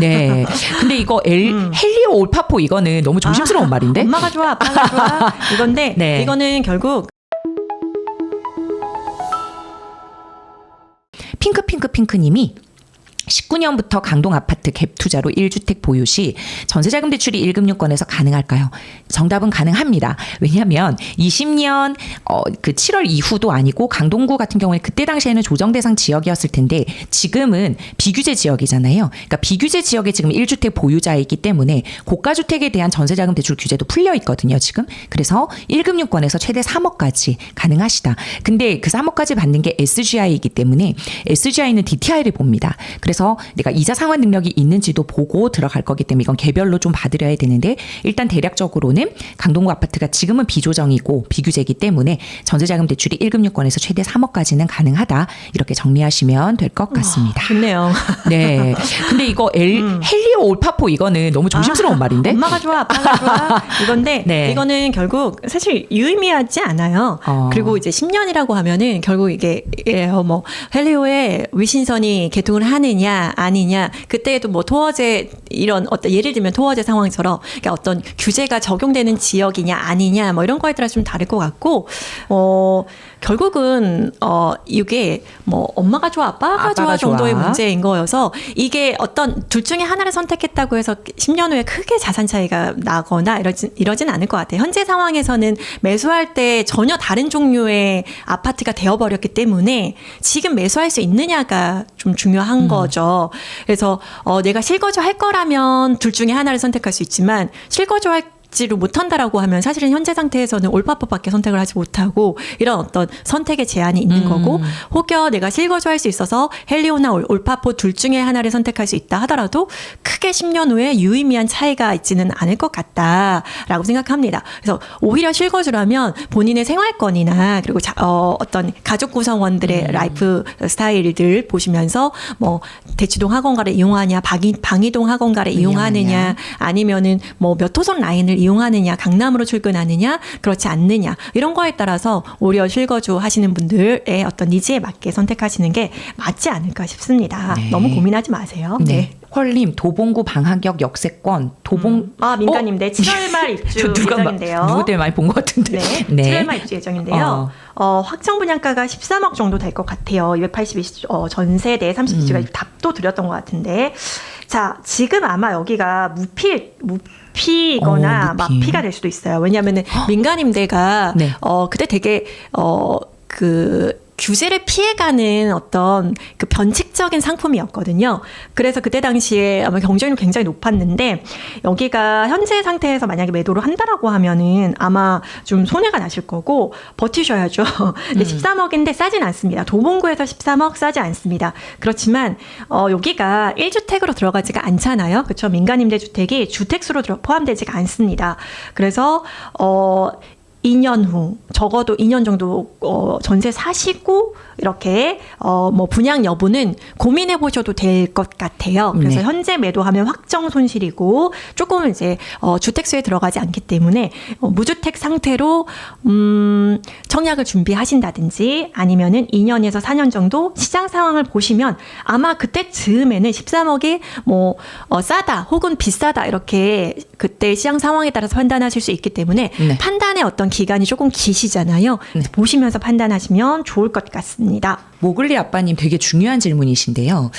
네. 근데 이거 엘, 음. 헬리오 올파포 이거는 너무 조심스러운 아, 말인데? 엄마가 좋아, 아빠가 좋아. 이건데 네. 이거는 결국 핑크핑크핑크님이 19년부터 강동 아파트 갭 투자로 1주택 보유 시 전세자금 대출이 1금융권에서 가능할까요? 정답은 가능합니다. 왜냐하면 20년 어, 그 7월 이후도 아니고 강동구 같은 경우에 그때 당시에는 조정 대상 지역이었을 텐데 지금은 비규제 지역이잖아요. 그러니까 비규제 지역에 지금 1주택 보유자이기 때문에 고가 주택에 대한 전세자금 대출 규제도 풀려 있거든요, 지금. 그래서 1금융권에서 최대 3억까지 가능하시다. 근데 그 3억까지 받는 게 SGI이기 때문에 SGI는 DTI를 봅니다. 그래서 내가 이자 상환 능력이 있는지도 보고 들어갈 거기 때문에 이건 개별로 좀 받으려야 되는데 일단 대략적으로는 강동구 아파트가 지금은 비조정이고 비규제이기 때문에 전세자금 대출이 1금융권에서 최대 3억까지는 가능하다. 이렇게 정리하시면 될 것 같습니다. 좋네요. 네. 근데 이거 엘, 음. 헬리오 올파포 이거는 너무 조심스러운 아, 말인데? 엄마가 좋아, 아빠가 좋아. 이건데 네. 이거는 결국 사실 유의미하지 않아요. 어. 그리고 이제 10년이라고 하면은 결국 이게 예, 어, 뭐 헬리오의 위신선이 개통을 하느냐 아니냐 그때에도 뭐 토어제 이런 어떤 예를 들면 토어제 상황처럼 그러니까 어떤 규제가 적용되는 지역이냐 아니냐 뭐 이런 거에 따라 좀 다를 것 같고 어 결국은 어 이게 뭐 엄마가 좋아 아빠가, 아빠가 좋아 정도의 좋아. 문제인 거여서 이게 어떤 둘 중에 하나를 선택했다고 해서 10년 후에 크게 자산 차이가 나거나 이러진 이러진 않을 것 같아요. 현재 상황에서는 매수할 때 전혀 다른 종류의 아파트가 되어 버렸기 때문에 지금 매수할 수 있느냐가 좀 중요한 음. 거죠. 그래서 어, 내가 실거주 할 거라면 둘 중에 하나를 선택할 수 있지만 실거주 할 지를 못한다라고 하면 사실은 현재 상태에서는 올파포밖에 선택을 하지 못하고 이런 어떤 선택의 제한이 있는 음. 거고 혹여 내가 실거주할 수 있어서 헬리오나 올- 올파포 둘 중에 하나를 선택할 수 있다 하더라도 크게 10년 후에 유의미한 차이가 있지는 않을 것 같다라고 생각합니다. 그래서 오히려 실거주라면 본인의 생활권이나 그리고 자, 어, 어떤 가족 구성원들의 라이프 스타일들 보시면서 뭐 대치동 학원가를 이용하냐 방이, 방이동 학원가를 이용하느냐 이용하느냐. 아니면은 뭐 몇 호선 라인을 이용하느냐, 강남으로 출근하느냐, 그렇지 않느냐 이런 거에 따라서 오히려 실거주 하시는 분들의 어떤 니즈에 맞게 선택하시는 게 맞지 않을까 싶습니다. 네. 너무 고민하지 마세요. 네. 헐님 도봉구 방학역 역세권 도봉 아 민가님, 네 7월 말 입주 예정인데요. 누구 때문에 많이 본 것 같은데. 네, 7월 말 입주 예정인데요. 어. 어. 확정 분양가가 13억 정도 될 것 같아요. 282 어, 전세 내 30주가 음. 답도 드렸던 것 같은데. 자, 지금 아마 여기가 무피 무 피거나 어, 무피. 마피가 될 수도 있어요. 왜냐하면은 민간임대가 네. 어 그때 되게 어그 규제를 피해가는 어떤 그 변칙적인 상품이었거든요. 그래서 그때 당시에 아마 경쟁률 굉장히 높았는데 여기가 현재 상태에서 만약에 매도를 한다라고 하면은 아마 좀 손해가 나실 거고 버티셔야죠. 근데 13억인데 싸진 않습니다. 도봉구에서 13억 싸지 않습니다. 그렇지만 어 여기가 1주택으로 들어가지가 않잖아요. 그렇죠? 민간 임대 주택이 주택수로 들어 포함되지가 않습니다. 그래서 어 2년 후 적어도 2년 정도 어, 전세 사시고 이렇게 어, 뭐 분양 여부는 고민해 보셔도 될 것 같아요. 그래서 네. 현재 매도하면 확정 손실이고 조금 이제 어, 주택수에 들어가지 않기 때문에 어, 무주택 상태로 음, 청약을 준비하신다든지 아니면은 2년에서 4년 정도 시장 상황을 보시면 아마 그때 즈음에는 13억이 뭐 어, 싸다 혹은 비싸다 이렇게 그때 시장 상황에 따라서 판단하실 수 있기 때문에 네. 판단의 어떤 기간이 조금 기시잖아요. 그래서 보시면서 판단하시면 좋을 것 같습니다. 모글리 아빠님 되게 중요한 질문이신데요.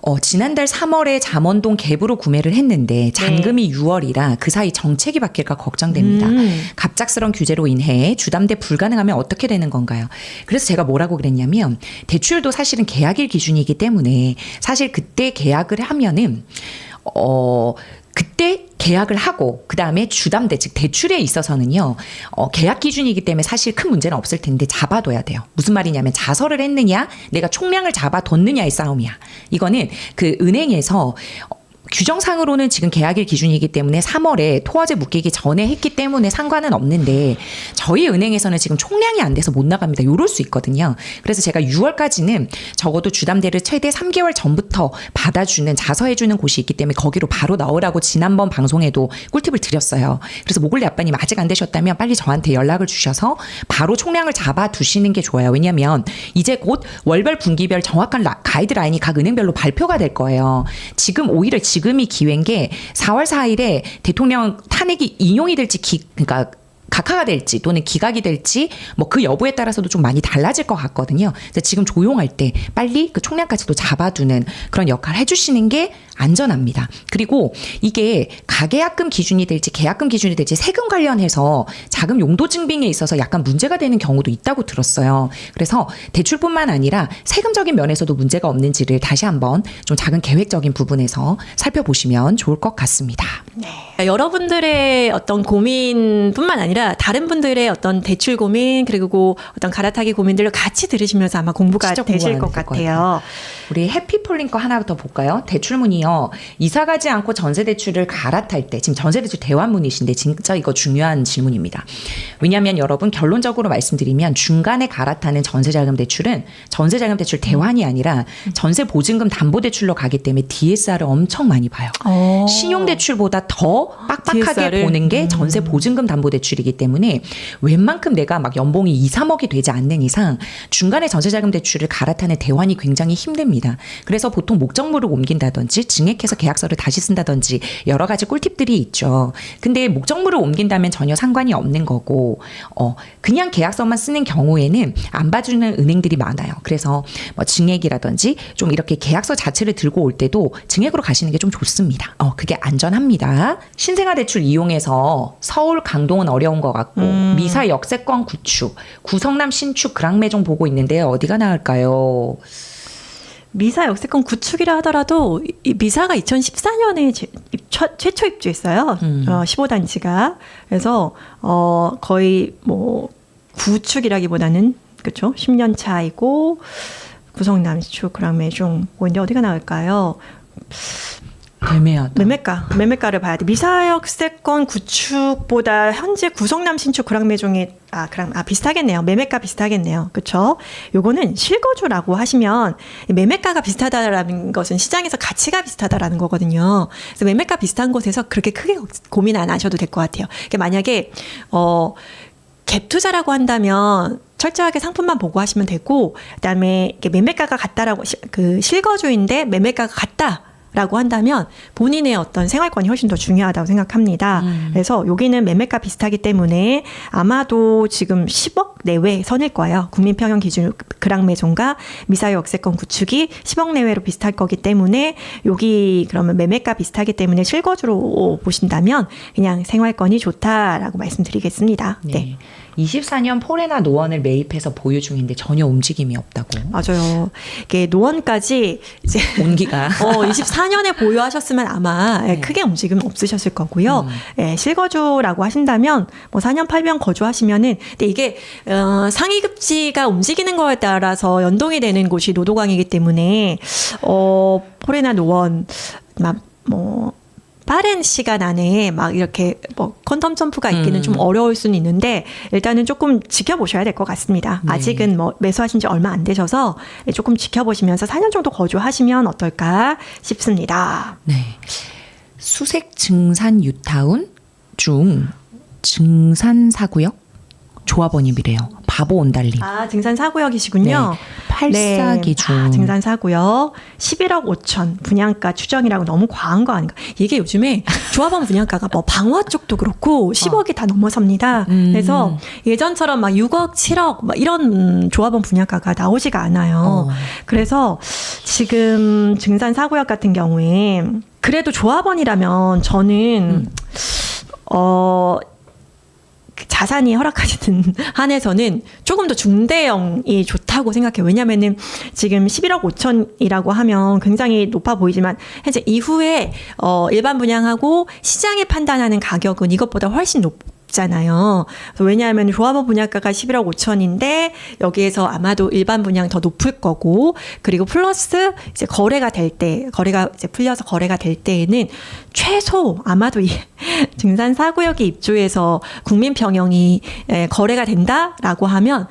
어, 지난달 3월에 잠원동 갭으로 구매를 했는데 잔금이 6월이라 그 사이 정책이 바뀔까 걱정됩니다. 음. 갑작스런 규제로 인해 주담대 불가능하면 어떻게 되는 건가요? 그래서 제가 뭐라고 그랬냐면 대출도 사실은 계약일 기준이기 때문에 사실 그때 계약을 하면은 어 그때 계약을 하고 그 다음에 주담대 즉 대출에 있어서는요 어, 계약 기준이기 때문에 사실 큰 문제는 없을 텐데 잡아둬야 돼요. 무슨 말이냐면 자설을 했느냐 내가 총량을 잡아뒀느냐의 싸움이야. 이거는 그 은행에서 규정상으로는 지금 계약일 기준이기 때문에 3월에 토화제 묶이기 전에 했기 때문에 상관은 없는데 저희 은행에서는 지금 총량이 안 돼서 못 나갑니다. 요럴 수 있거든요. 그래서 제가 6월까지는 적어도 주담대를 최대 3개월 전부터 받아주는 자서해주는 곳이 있기 때문에 거기로 바로 넣으라고 지난번 방송에도 꿀팁을 드렸어요. 그래서 모글리 아빠님 아직 안 되셨다면 빨리 저한테 연락을 주셔서 바로 총량을 잡아 두시는 게 좋아요. 왜냐하면 이제 곧 월별 분기별 정확한 라- 가이드라인이 각 은행별로 발표가 될 거예요. 지금 오히려 지금 지금이 기회인 게 4월 4일에 대통령 탄핵이 인용이 될지 기, 그러니까 각하가 될지 또는 기각이 될지 뭐 그 여부에 따라서도 좀 많이 달라질 것 같거든요. 지금 조용할 때 빨리 그 총량까지도 잡아두는 그런 역할을 해주시는 게 안전합니다. 그리고 이게 가계약금 기준이 될지 계약금 기준이 될지 세금 관련해서 자금 용도 증빙에 있어서 약간 문제가 되는 경우도 있다고 들었어요. 그래서 대출뿐만 아니라 세금적인 면에서도 문제가 없는지를 다시 한번 좀 작은 계획적인 부분에서 살펴보시면 좋을 것 같습니다. 여러분들의 어떤 고민뿐만 아니라 다른 분들의 어떤 대출 고민 그리고 어떤 갈아타기 고민들을 같이 들으시면서 아마 공부가 되실 것 될것 같아요. 우리 해피폴링 거 하나부터 볼까요? 대출문이요. 이사 가지 않고 전세 대출을 갈아탈 때 지금 전세 대출 대환문이신데 진짜 이거 중요한 질문입니다. 왜냐하면 여러분 결론적으로 말씀드리면 중간에 갈아타는 전세자금 대출은 전세자금 대출 대환이 아니라 전세 보증금 담보 대출로 가기 때문에 DSR을 엄청 많이 봐요. 어. 신용 대출보다 더 빡빡하게 DSR 을? 보는 게 음. 전세 보증금 담보 대출이기 때문에 웬만큼 내가 막 연봉이 2, 3억이 되지 않는 이상 중간에 전세자금 대출을 갈아타는 대환이 굉장히 힘듭니다. 그래서 보통 목적물을 옮긴다든지 증액해서 계약서를 다시 쓴다든지 여러 가지 꿀팁들이 있죠. 근데 목적물을 옮긴다면 전혀 상관이 없는 거고 어 그냥 계약서만 쓰는 경우에는 안 봐주는 은행들이 많아요. 그래서 뭐 증액이라든지 좀 이렇게 계약서 자체를 들고 올 때도 증액으로 가시는 게 좀 좋습니다. 어 그게 안전합니다. 신생아 대출 이용해서 서울 강동은 어려운 것 같고 음. 미사 역세권 구축, 구성남 신축 그랑매종 보고 있는데 어디가 나을까요? 미사 역세권 구축이라 하더라도 이 미사가 2014년에 제, 입- 최, 최초 입주했어요. 음. 어, 15단지가. 그래서 어 거의 뭐 구축이라기보다는 그렇죠. 10년 차이고 구성남 신축 그랑매종 뭐인데 어디가 나을까요? 애매하다. 매매가, 매매가를 봐야 돼. 미사역세권 구축보다 현재 구성남 신축 그랑매종이 아, 그랑 아 비슷하겠네요. 매매가 비슷하겠네요. 그렇죠? 요거는 실거주라고 하시면 이 매매가가 비슷하다라는 것은 시장에서 가치가 비슷하다라는 거거든요. 그래서 매매가 비슷한 곳에서 그렇게 크게 고민 안 하셔도 될 것 같아요. 그러니까 만약에 어 갭 투자라고 한다면 철저하게 상품만 보고 하시면 되고 그다음에 매매가가 같다라고 시- 그 실거주인데 매매가가 같다. 라고 한다면 본인의 어떤 생활권이 훨씬 더 중요하다고 생각합니다. 음. 그래서 여기는 매매가 비슷하기 때문에 아마도 지금 10억 내외 선일 거예요. 국민평형 기준 그랑매종과 미사유 역세권 구축이 10억 내외로 비슷할 거기 때문에 여기 그러면 매매가 비슷하기 때문에 실거주로 보신다면 그냥 생활권이 좋다라고 말씀드리겠습니다. 네. 네. 24년 포레나 노원을 매입해서 보유 중인데 전혀 움직임이 없다고. 맞아요. 이게 노원까지 이제 온기가. 어, 24년에 보유하셨으면 아마 예, 네. 크게 움직임 없으셨을 거고요. 음. 예, 실거주라고 하신다면 뭐 4년 8년 거주하시면은 근데 이게 어, 상위급지가 움직이는 거에 따라서 연동이 되는 곳이 노도강이기 때문에 어, 포레나 노원 막뭐 빠른 시간 안에 막 이렇게 뭐 퀀텀 점프가 있기는 음. 좀 어려울 수는 있는데 일단은 조금 지켜보셔야 될 것 같습니다. 네. 아직은 뭐 매수하신 지 얼마 안 되셔서 조금 지켜보시면서 4년 정도 거주하시면 어떨까 싶습니다. 네. 수색 증산 유타운 중 증산 사구역 조합원님이래요. 바보 온달님. 아 증산 사구역이시군요. 팔사기 중. 아, 증산 사구역 11억 5천 분양가 추정이라고 너무 과한 거 아닌가? 이게 요즘에 조합원 분양가가 뭐 방화 쪽도 그렇고 10억이 다 넘어섭니다. 음. 그래서 예전처럼 막 6억, 7억 막 이런 음, 조합원 분양가가 나오지가 않아요. 어. 그래서 지금 증산 사구역 같은 경우에 그래도 조합원이라면 저는 음. 어. 그 자산이 허락하시는 한에서는 조금 더 중대형이 좋다고 생각해요. 왜냐면은 지금 11억 5천이라고 하면 굉장히 높아 보이지만 현재 이후에 어 일반 분양하고 시장이 판단하는 가격은 이것보다 훨씬 높 잖아요. 왜냐하면 조합원 분양가가 11억 5천인데 여기에서 아마도 일반 분양 더 높을 거고 그리고 플러스 이제 거래가 될 때 거래가 이제 풀려서 거래가 될 때에는 최소 아마도 이 증산 사구역에 입주해서 국민 평형이 에, 거래가 된다라고 하면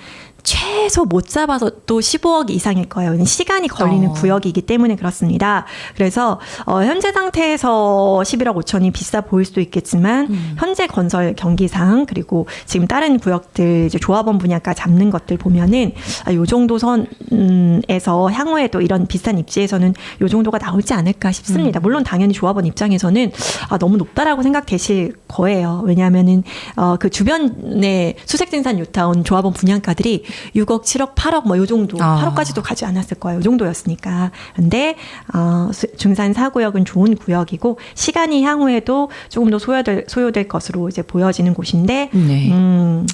최소 못 잡아서 또 15억 이상일 거예요. 시간이 걸리는 어. 구역이기 때문에 그렇습니다. 그래서 어, 현재 상태에서 11억 5천이 비싸 보일 수도 있겠지만 음. 현재 건설 경기상 그리고 지금 다른 구역들 이제 조합원 분야가 잡는 것들 보면은 아, 요 정도 선에서 향후에도 이런 비싼 입지에서는 요 정도가 나오지 않을까 음. 싶습니다. 물론 당연히 조합원 입장에서는 아, 너무 높다라고 생각되실 거예요. 왜냐하면은 어, 그 주변에 수색생산 유타운 조합원 분양가들이 6억, 7억, 8억 뭐 요 정도, 아. 8억까지도 가지 않았을 거예요. 요 정도였으니까. 근데 어, 수- 중산 사구역은 좋은 구역이고 시간이 향후에도 조금 더 소요될 소요될 것으로 이제 보여지는 곳인데 네. 음,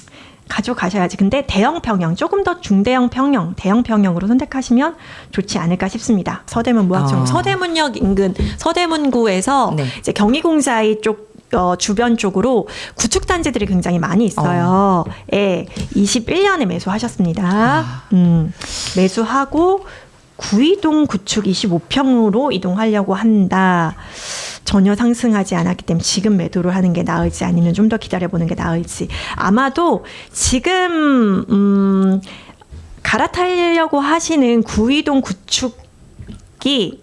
가져가셔야지. 근데 대형 평형, 조금 더 중대형 평형, 대형 평형으로 선택하시면 좋지 않을까 싶습니다. 서대문 무학청, 아. 서대문역 인근 서대문구에서 네. 이제 경기공사의 쪽 어, 주변 쪽으로 구축 단지들이 굉장히 많이 있어요. 예, 21년에 매수하셨습니다. 아. 음, 매수하고 구이동 구축 25평으로 이동하려고 한다. 전혀 상승하지 않았기 때문에 지금 매도를 하는 게 나을지 아니면 좀 더 기다려보는 게 나을지 아마도 지금 음, 갈아타려고 하시는 구이동 구축이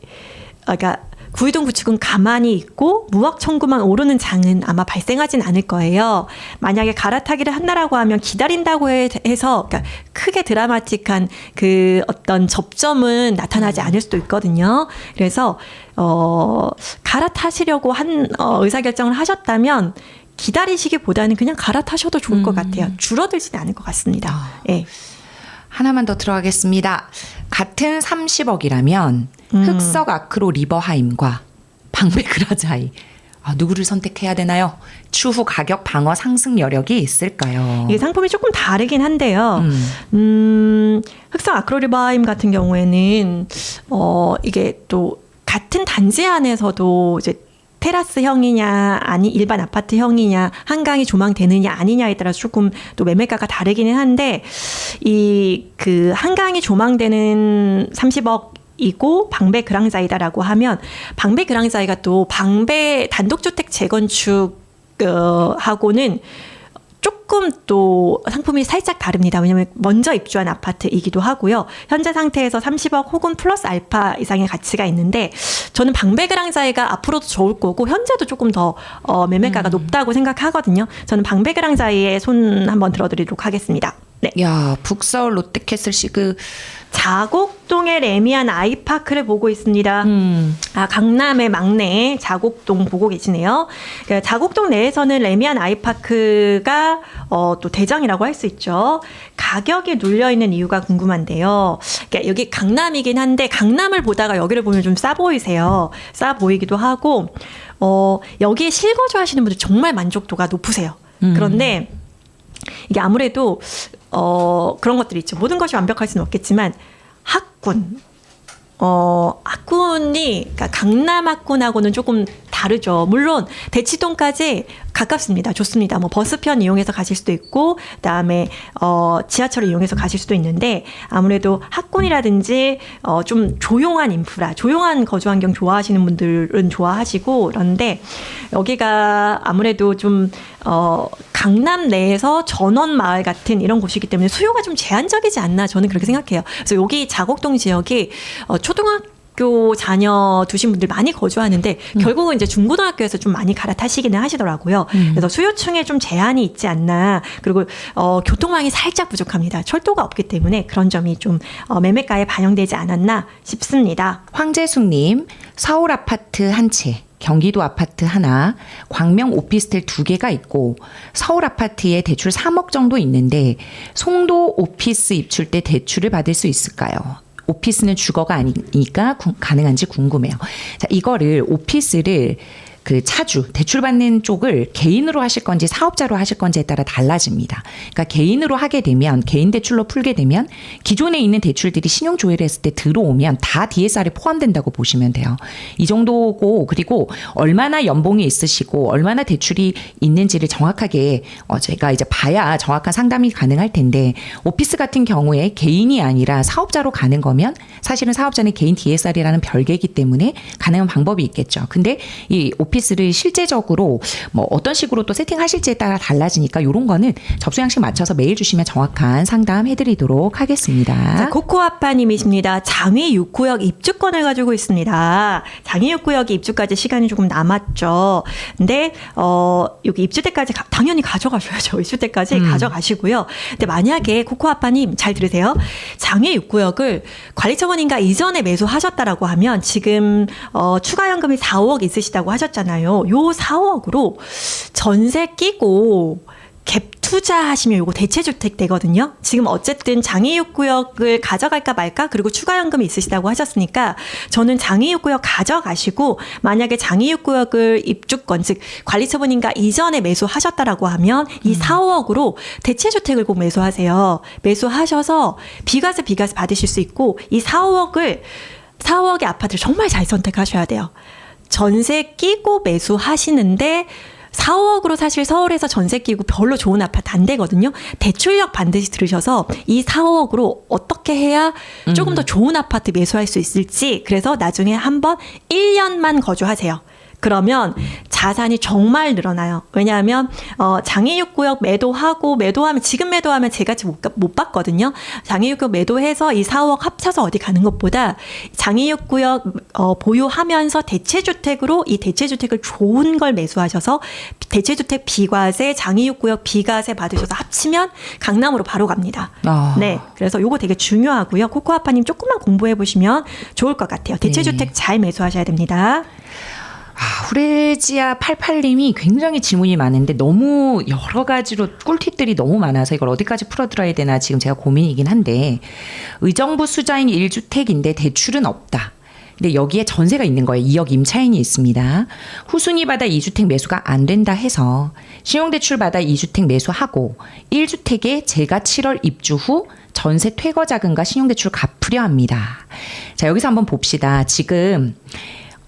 아, 그러니까 구이동 구축은 가만히 있고 무학 청구만 오르는 장은 아마 발생하진 않을 거예요. 만약에 갈아타기를 한다라고 하면 기다린다고 해- 해서 그러니까 크게 드라마틱한 그 어떤 접점은 나타나지 않을 수도 있거든요. 그래서 어 갈아타시려고 한 어, 의사결정을 하셨다면 기다리시기보다는 그냥 갈아타셔도 좋을 것 같아요. 줄어들지는 않을 것 같습니다. 아. 예. 하나만 더 들어가겠습니다. 같은 30억이라면 음. 흑석 아크로 리버하임과 방배 그라자이 아, 누구를 선택해야 되나요? 추후 가격 방어 상승 여력이 있을까요? 이게 상품이 조금 다르긴 한데요. 음. 음, 흑성 아크로리바임 같은 경우에는 어 이게 또 같은 단지 안에서도 이제 테라스형이냐 아니 일반 아파트형이냐 한강이 조망되느냐 아니냐에 따라서 조금 또 매매가가 다르기는 한데 이 그 한강이 조망되는 30억 이고 방배 그랑자이다라고 하면 방배 그랑자이가 또 방배 단독주택 재건축 어, 하고는 조금 또 상품이 살짝 다릅니다. 왜냐하면 먼저 입주한 아파트이기도 하고요. 현재 상태에서 30억 혹은 플러스 알파 이상의 가치가 있는데 저는 방배그랑자이가 앞으로도 좋을 거고 현재도 조금 더 어, 매매가가 높다고 생각하거든요. 저는 방배그랑자이의 손 한번 들어드리도록 하겠습니다. 네. 야 북서울 롯데캐슬 시그 자곡동의 레미안 아이파크를 보고 있습니다. 음. 아, 강남의 막내 자곡동 보고 계시네요. 그러니까 자곡동 내에서는 레미안 아이파크가 어, 또 대장이라고 할 수 있죠. 가격이 눌려 있는 이유가 궁금한데요. 그러니까 여기 강남이긴 한데 강남을 보다가 여기를 보면 좀 싸 보이세요. 싸 보이기도 하고 어, 여기에 실거주 하시는 분들 정말 만족도가 높으세요. 음. 그런데 이게 아무래도 어 그런 것들이 있죠. 모든 것이 완벽할 수는 없겠지만 학군 어 학군이 그러니까 강남 학군하고는 조금 다르죠. 물론 대치동까지 가깝습니다. 좋습니다. 뭐 버스편 이용해서 가실 수도 있고 그다음에 어 지하철을 이용해서 가실 수도 있는데 아무래도 학군이라든지 어 좀 조용한 인프라, 조용한 거주 환경 좋아하시는 분들은 좋아하시고 그런데 여기가 아무래도 좀 어, 강남 내에서 전원 마을 같은 이런 곳이기 때문에 수요가 좀 제한적이지 않나 저는 그렇게 생각해요. 그래서 여기 자곡동 지역이 어, 초등학교 자녀 두신 분들 많이 거주하는데 결국은 이제 중고등학교에서 좀 많이 갈아타시기는 하시더라고요. 그래서 수요층에 좀 제한이 있지 않나. 그리고 어, 교통망이 살짝 부족합니다. 철도가 없기 때문에 그런 점이 좀 어, 매매가에 반영되지 않았나 싶습니다. 황재숙님 서울 아파트 한 채. 경기도 아파트 하나, 광명 오피스텔 두 개가 있고 서울 아파트에 대출 3억 정도 있는데 송도 오피스 입출 때 대출을 받을 수 있을까요? 오피스는 주거가 아니니까 구- 가능한지 궁금해요. 자, 이거를 오피스를 그 차주 대출 받는 쪽을 개인으로 하실 건지 사업자로 하실 건지에 따라 달라집니다. 그러니까 개인으로 하게 되면 개인 대출로 풀게 되면 기존에 있는 대출들이 신용 조회를 했을 때 들어오면 다 DSR에 포함된다고 보시면 돼요. 이 정도고 그리고 얼마나 연봉이 있으시고 얼마나 대출이 있는지를 정확하게 어 제가 이제 봐야 정확한 상담이 가능할 텐데 오피스 같은 경우에 개인이 아니라 사업자로 가는 거면 사실은 사업자는 개인 DSR이라는 별개이기 때문에 가능한 방법이 있겠죠. 근데 이 오피스 를 실제적으로 뭐 어떤 식으로 또 세팅하실지에 따라 달라지니까 요런 거는 접수 양식 맞춰서 메일 주시면 정확한 상담 해드리도록 하겠습니다. 자, 코코아빠님이십니다. 장위 6구역 입주권을 가지고 있습니다. 장위 6구역이 입주까지 시간이 조금 남았죠. 근데 어 여기 입주 때까지 가- 당연히 가져가셔야죠. 입주 때까지 음. 가져가시고요. 근데 만약에 코코아빠님 잘 들으세요. 장위 6구역을 관리처분인가 이전에 매수하셨다라고 하면 지금 어 추가 현금이 4억 있으시다고 하셨잖아요. 요 4억으로 전세 끼고 갭 투자하시면 요거 대체 주택 되거든요. 지금 어쨌든 장애육 구역을 가져갈까 말까 그리고 추가 현금이 있으시다고 하셨으니까 저는 장애육 구역 가져가시고 만약에 장애육 구역을 입주권 즉 관리 처분인가 이전에 매수하셨다라고 하면 이 4, 5억으로 대체 주택을 꼭 매수하세요. 매수하셔서 비과세 비과세 받으실 수 있고 이 4, 5억을 4, 5억의 아파트를 정말 잘 선택하셔야 돼요. 전세 끼고 매수하시는데 4, 5억으로 사실 서울에서 전세 끼고 별로 좋은 아파트 안 되거든요. 대출력 반드시 들으셔서 이 4, 5억으로 어떻게 해야 조금 더 좋은 아파트 매수할 수 있을지 그래서 나중에 한번 1년만 거주하세요. 그러면 자산이 정말 늘어나요. 왜냐하면 어, 장애육구역 매도하고 매도하면 지금 매도하면 제가 지금 못, 가- 못 봤거든요. 장애육구역 매도해서 이 4억 합쳐서 어디 가는 것보다 장애육구역 어, 보유하면서 대체주택으로 이 대체주택을 좋은 걸 매수하셔서 대체주택 비과세, 장애육구역 비과세 받으셔서 합치면 강남으로 바로 갑니다. 아. 네, 그래서 요거 되게 중요하고요. 코코아빠님 조금만 공부해 보시면 좋을 것 같아요. 대체주택 네. 잘 매수하셔야 됩니다. 아, 후레지아 88님이 굉장히 질문이 많은데 너무 여러 가지로 꿀팁들이 너무 많아서 이걸 어디까지 풀어들어야 되나 지금 제가 고민이긴 한데 의정부 수자인 1주택인데 대출은 없다. 근데 여기에 전세가 있는 거예요. 2억 임차인이 있습니다. 후순위 받아 2주택 매수가 안 된다 해서 신용대출 받아 2주택 매수하고 1주택에 제가 7월 입주 후 전세 퇴거 자금과 신용대출 갚으려 합니다. 자, 여기서 한번 봅시다. 지금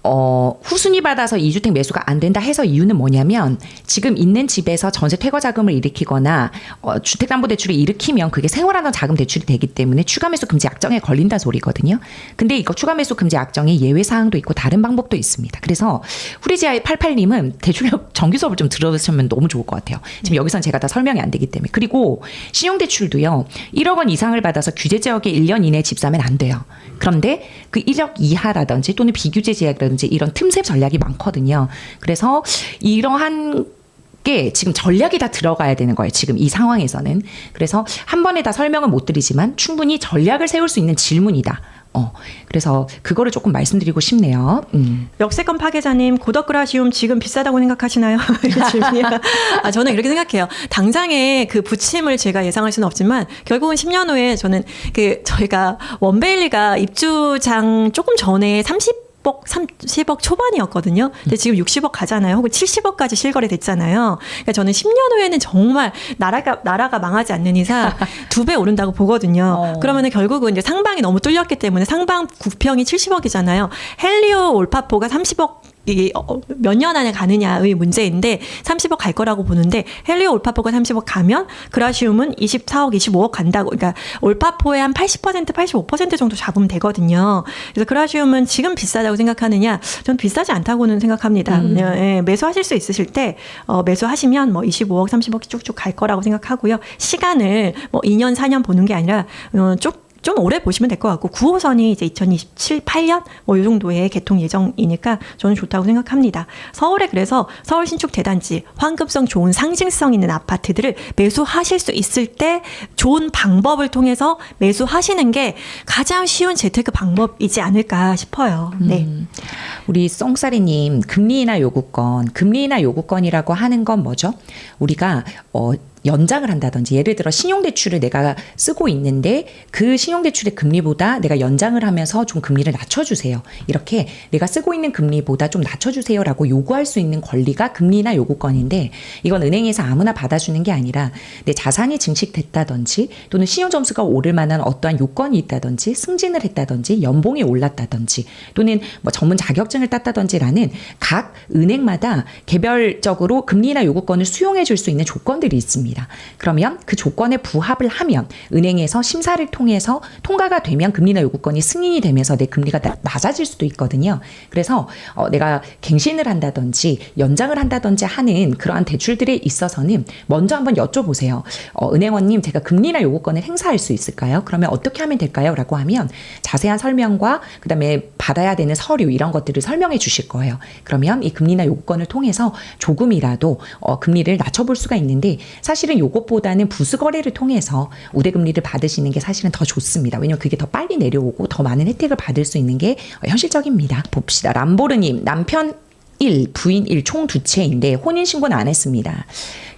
어, 후순위 받아서 2주택 매수가 안 된다 해서 이유는 뭐냐면 지금 있는 집에서 전세 퇴거 자금을 일으키거나 어, 주택담보대출을 일으키면 그게 생활하는 자금 대출이 되기 때문에 추가 매수 금지 약정에 걸린다 소리거든요. 근데 이거 추가 매수 금지 약정에 예외 사항도 있고 다른 방법도 있습니다. 그래서 후리지아의 88님은 대출력 정규 수업을 좀 들으시면 너무 좋을 것 같아요. 지금 여기선 제가 다 설명이 안 되기 때문에 그리고 신용대출도요 1억 원 이상을 받아서 규제 지역에 1년 이내 집 사면 안 돼요. 그런데 그 1억 이하라든지 또는 비규제 지역이라든지 이런 틈새 전략이 많거든요. 그래서 이러한 게 지금 전략이 다 들어가야 되는 거예요. 지금 이 상황에서는. 그래서 한 번에 다 설명은 못 드리지만 충분히 전략을 세울 수 있는 질문이다. 어, 그래서 그거를 조금 말씀드리고 싶네요. 음. 역세권 파괴자님 고덕그라시움 지금 비싸다고 생각하시나요? 아 저는 이렇게 생각해요. 당장에 그 부침을 제가 예상할 수는 없지만 결국은 10년 후에 저는 그 저희가 원베일리가 입주장 조금 전에 30 10억, 30억 초반이었거든요. 근데 지금 60억 가잖아요. 혹은 70억까지 실거래 됐잖아요. 그러니까 저는 10년 후에는 정말 나라가 나라가 망하지 않는 이상 두 배 오른다고 보거든요. 어. 그러면은 결국은 이제 상방이 너무 뚫렸기 때문에 상방 구평이 70억이잖아요. 헬리오 올파포가 30억 몇 년 안에 가느냐의 문제인데 30억 갈 거라고 보는데 헬리오 올파포가 30억 가면 그라시움은 24억, 25억 간다고 그러니까 올파포의 한 80%, 85% 정도 잡으면 되거든요. 그래서 그라시움은 지금 비싸다고 생각하느냐? 저는 비싸지 않다고는 생각합니다. 음. 예, 매수하실 수 있으실 때 어, 매수하시면 뭐 25억, 30억 쭉쭉 갈 거라고 생각하고요. 시간을 뭐 2년, 4년 보는 게 아니라 어, 쭉 좀 오래 보시면 될 것 같고 9호선이 이제 2027, 8년 뭐이 정도의 개통 예정이니까 저는 좋다고 생각합니다. 서울에 그래서 서울 신축 대단지 환급성 좋은 상징성 있는 아파트들을 매수하실 수 있을 때 좋은 방법을 통해서 매수하시는 게 가장 쉬운 재테크 방법이지 않을까 싶어요. 네. 음. 우리 썽싸리님 금리 인하 요구권, 금리 인하 요구권이라고 하는 건 뭐죠? 우리가 어, 연장을 한다든지 예를 들어 신용대출을 내가 쓰고 있는데 그 신용대출의 금리보다 내가 연장을 하면서 좀 금리를 낮춰주세요. 이렇게 내가 쓰고 있는 금리보다 좀 낮춰주세요라고 요구할 수 있는 권리가 금리나 요구권인데 이건 은행에서 아무나 받아주는 게 아니라 내 자산이 증식됐다든지 또는 신용 점수가 오를 만한 어떠한 요건이 있다든지 승진을 했다든지 연봉이 올랐다든지 또는 뭐 전문 자격증을 땄다든지라는 각 은행마다 개별적으로 금리나 요구권을 수용해 줄 수 있는 조건들이 있습니다. 있습니다. 그러면 그 조건에 부합을 하면 은행에서 심사를 통해서 통과가 되면 금리나 요구권이 승인이 되면서 내 금리가 나- 낮아질 수도 있거든요. 그래서 어, 내가 갱신을 한다든지 연장을 한다든지 하는 그러한 대출들에 있어서는 먼저 한번 여쭤보세요. 어, 은행원님 제가 금리나 요구권을 행사할 수 있을까요? 그러면 어떻게 하면 될까요? 라고 하면 자세한 설명과 그다음에 받아야 되는 서류 이런 것들을 설명해 주실 거예요. 그러면 이 금리나 요구권을 통해서 조금이라도 어, 금리를 낮춰볼 수가 있는데 사실 은 요것보다는 부수 거래를 통해서 우대 금리를 받으시는 게 사실은 더 좋습니다. 왜냐면 그게 더 빨리 내려오고 더 많은 혜택을 받을 수 있는 게 어, 현실적입니다. 봅시다. 람보르님 남편 1, 부인 1, 총 두 채인데 혼인신고는 안 했습니다.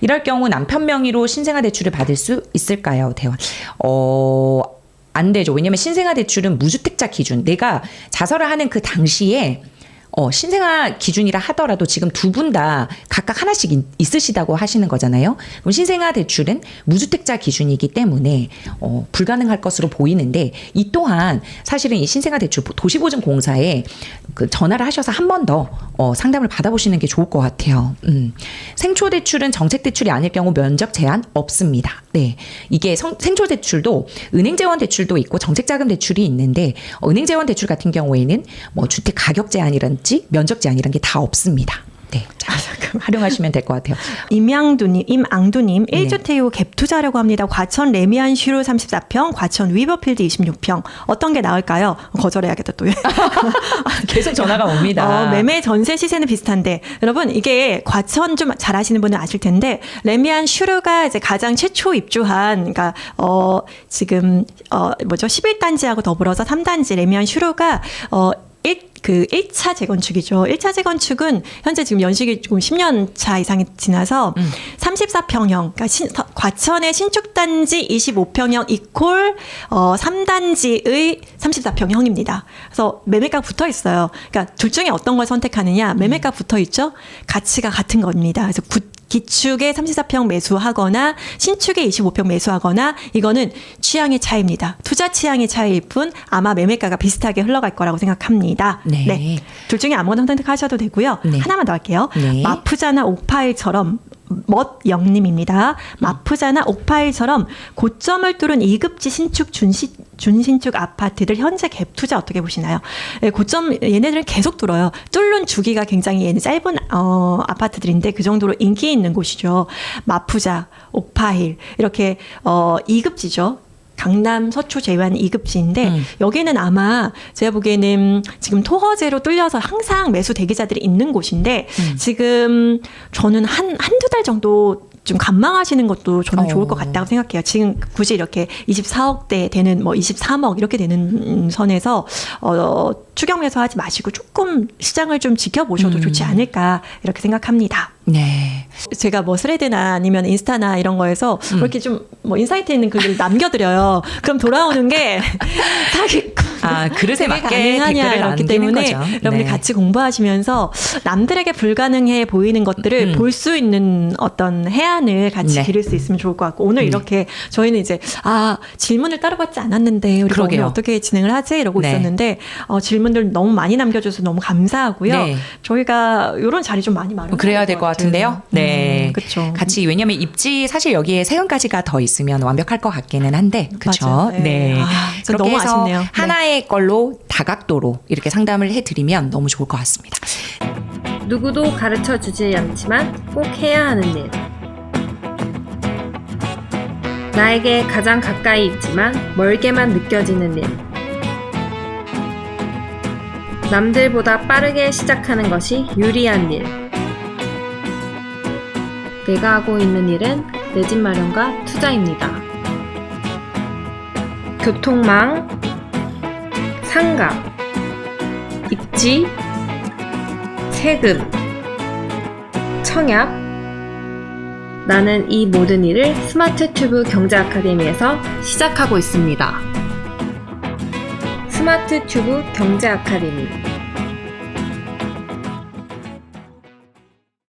이럴 경우 남편 명의로 신생아 대출을 받을 수 있을까요? 대화. 어, 안 되죠. 왜냐면 신생아 대출은 무주택자 기준. 내가 자설을 하는 그 당시에 어, 신생아 기준이라 하더라도 지금 두 분 다 각각 하나씩 있- 있으시다고 하시는 거잖아요. 그럼 신생아 대출은 무주택자 기준이기 때문에 어, 불가능할 것으로 보이는데 이 또한 사실은 이 신생아 대출 도시보증공사에 그 전화를 하셔서 한 번 더 어, 상담을 받아보시는 게 좋을 것 같아요. 음. 생초 대출은 정책 대출이 아닐 경우 면적 제한 없습니다. 네, 이게 성- 생초 대출도 은행 재원 대출도 있고 정책 자금 대출이 있는데 어, 은행 재원 대출 같은 경우에는 뭐 주택 가격 제한이란 지 면적 제한이란 게 다 없습니다. 네, 자, 활용하시면 될 것 같아요. 임양두님, 임앙두님, 네. 1주택 갭 투자라고 합니다. 과천 레미안 슈로 34평, 과천 위버필드 26평. 어떤 게 나을까요? 거절해야겠다 또. 계속 전화가 옵니다. 어, 매매 전세 시세는 비슷한데 여러분 이게 과천 좀 잘 아시는 분은 아실 텐데 레미안 슈르가 이제 가장 최초 입주한 그러니까 어 지금 어 뭐죠 11단지하고 더불어서 3단지 레미안 슈르가 어 일, 그 1차 재건축이죠. 1차 재건축은 현재 지금 연식이 조금 10년 차 이상이 지나서 34평형, 그러니까 신, 과천의 신축단지 25평형 이콜 어, 3단지의 34평형입니다. 그래서 매매가 붙어 있어요. 그러니까 둘 중에 어떤 걸 선택하느냐, 매매가 붙어 있죠. 가치가 같은 겁니다. 그래서 구, 기축에 34평 매수하거나 신축에 25평 매수하거나 이거는 취향의 차이입니다. 투자 취향의 차이일 뿐 아마 매매가가 비슷하게 흘러갈 거라고 생각합니다. 네. 둘 중에 아무거나 선택하셔도 되고요. 네. 하나만 더 할게요. 네. 마푸자나 옥파일처럼 멋영님입니다. 마푸자나 옥파일처럼 고점을 뚫은 2급지 신축 준시, 준신축 아파트들 현재 갭 투자 어떻게 보시나요? 예, 고점 얘네들은 계속 뚫어요. 뚫는 주기가 굉장히 얘는 짧은 어, 아파트들인데 그 정도로 인기 있는 곳이죠. 마푸자, 옥파일 이렇게 어, 2급지죠. 강남 서초 제외한 2급지인데 음. 여기는 아마 제가 보기에는 지금 토허제로 뚫려서 항상 매수 대기자들이 있는 곳인데 음. 지금 저는 한 한두 달 정도 좀 감망하시는 것도 저는 어. 좋을 것 같다고 생각해요. 지금 굳이 이렇게 24억대 되는 뭐 23억 이렇게 되는 선에서 어 추경 매수하지 마시고 조금 시장을 좀 지켜보셔도 음. 좋지 않을까 이렇게 생각합니다. 네. 제가 뭐 스레드나 아니면 인스타나 이런 거에서 음. 이렇게 좀 뭐 인사이트 있는 글을 남겨드려요. 그럼 돌아오는 게 사기 아, 그릇에 맞게 가능하냐 이렇기 때문에 거죠. 여러분이 네. 같이 공부하시면서 남들에게 불가능해 보이는 것들을 음. 볼수 있는 어떤 해안을 같이 네. 기를 수 있으면 좋을 것 같고 오늘 네. 이렇게 저희는 이제 아 질문을 따로 받지 않았는데 그러게요. 오늘 어떻게 진행을 하지 이러고 네. 있었는데 어, 질문들 너무 많이 남겨줘서 너무 감사하고요. 네. 저희가 이런 자리 좀 많이 마련. 그래야 될 것 같은데요. 네. 그렇죠. 같이 왜냐면 입지 사실 여기에 세금까지가 더 있으면 완벽할 것 같기는 한데 그렇죠. 네. 아, 그렇게 너무 아쉽네요. 네. 하나 의 걸로 다각도로 이렇게 상담을 해드리면 너무 좋을 것 같습니다. 누구도 가르쳐 주지 않지만 꼭 해야 하는 일. 나에게 가장 가까이 있지만 멀게만 느껴지는 일. 남들보다 빠르게 시작하는 것이 유리한 일. 내가 하고 있는 일은 내 집 마련과 투자입니다. 교통망, 상가, 입지, 세금, 청약. 나는 이 모든 일을 스마트 튜브 경제 아카데미에서 시작하고 있습니다. 스마트 튜브 경제 아카데미.